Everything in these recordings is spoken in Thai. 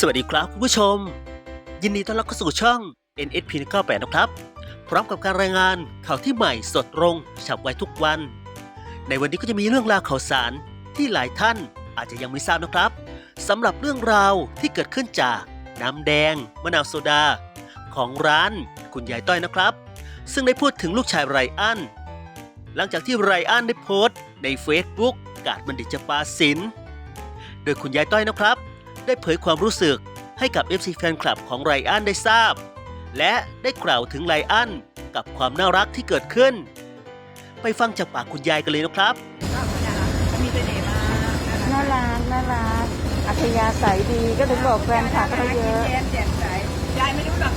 สวัสดีครับคุณผู้ชม ยินดีต้อนรับเข้าสู่ช่อง NSP 98นะครับ พร้อมกับการรายงานข่าวที่ใหม่สดตรงฉับไวทุกวัน ในวันนี้ก็จะมีเรื่องราวข่าวสารที่หลายท่านอาจจะยังไม่ทราบนะครับสำหรับเรื่องราวที่เกิดขึ้นจากน้ำแดงมะนาวโซดา ของร้านคุณยายต้อยนะครับ ซึ่งได้พูดถึงลูกชายไรอันหลังจากที่ไรอันได้โพสต์ใน Facebook กาดบัณฑิตจปาสินโดยคุณยายต้อยนะครับ ได้เผยความรู้สึกให้กับ FC แฟนคลับของไรอันได้ทราบ และได้กล่าวถึงไรอันกับความน่ารักที่เกิดขึ้น ไปฟังจากปากคุณยายกันเลยนะครับมีไปไหนมานะคะน่ารักน่ารักอัธยาศัยดีก็ถึงบอกแฟนคลับเขาเยอะแย้มแจ่มใสยายไม่รู้หรอก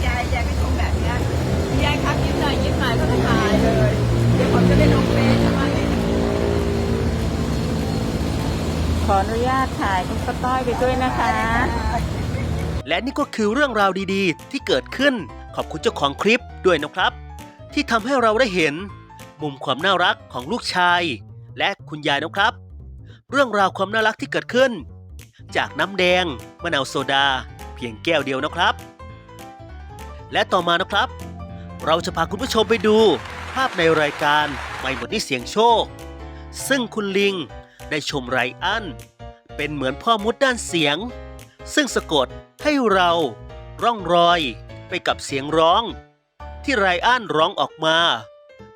ขออนุญาตถ่ายคุณป้าต้อยไปด้วยนะคะ และนี่ก็คือเรื่องราวดีๆ ที่เกิดขึ้นขอบคุณเจ้าของคลิปด้วยนะครับ ที่ทำให้เราได้เห็น มุมความน่ารักของลูกชาย และคุณยายนะครับ เรื่องราวความน่ารักที่เกิดขึ้น จากน้ำแดงมะนาวโซดา เพียงแก้วเดียวนะครับ และต่อมานะครับ เราจะพาคุณผู้ชมไปดู ภาพในรายการไม่หมดนี่เสียงโชค ซึ่งคุณลิง ได้ชมไรอัน เป็นเหมือนพ่อมดด้านเสียง ซึ่งสะกดให้เราร่องรอยไปกับเสียงร้อง ที่ไรอันร้องออกมา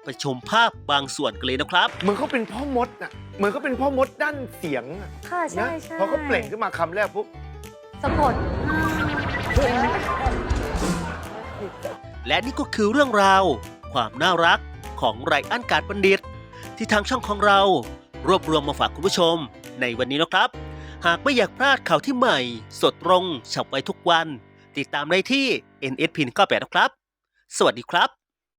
ไปชมภาพบางส่วนกันเลยนะครับ เหมือนเขาเป็นพ่อมดน่ะ เหมือนเขาเป็นพ่อมดด้านเสียงอะค่ะนะใช่ใช่พอเขาเปล่งขึ้นมาคำแรกปุ๊บสะกดและนี่ก็คือเรื่องราว ความน่ารักของไรอันการบัณฑิต ที่ทางช่องของเรา รวบรวมมาฝากคุณผู้ชม ในวันนี้นะครับ หากไม่อยากพลาดข่าวที่ใหม่ สดตรงฉับไวทุกวัน ติดตามได้ที่ NSP 98นะครับ สวัสดีครับ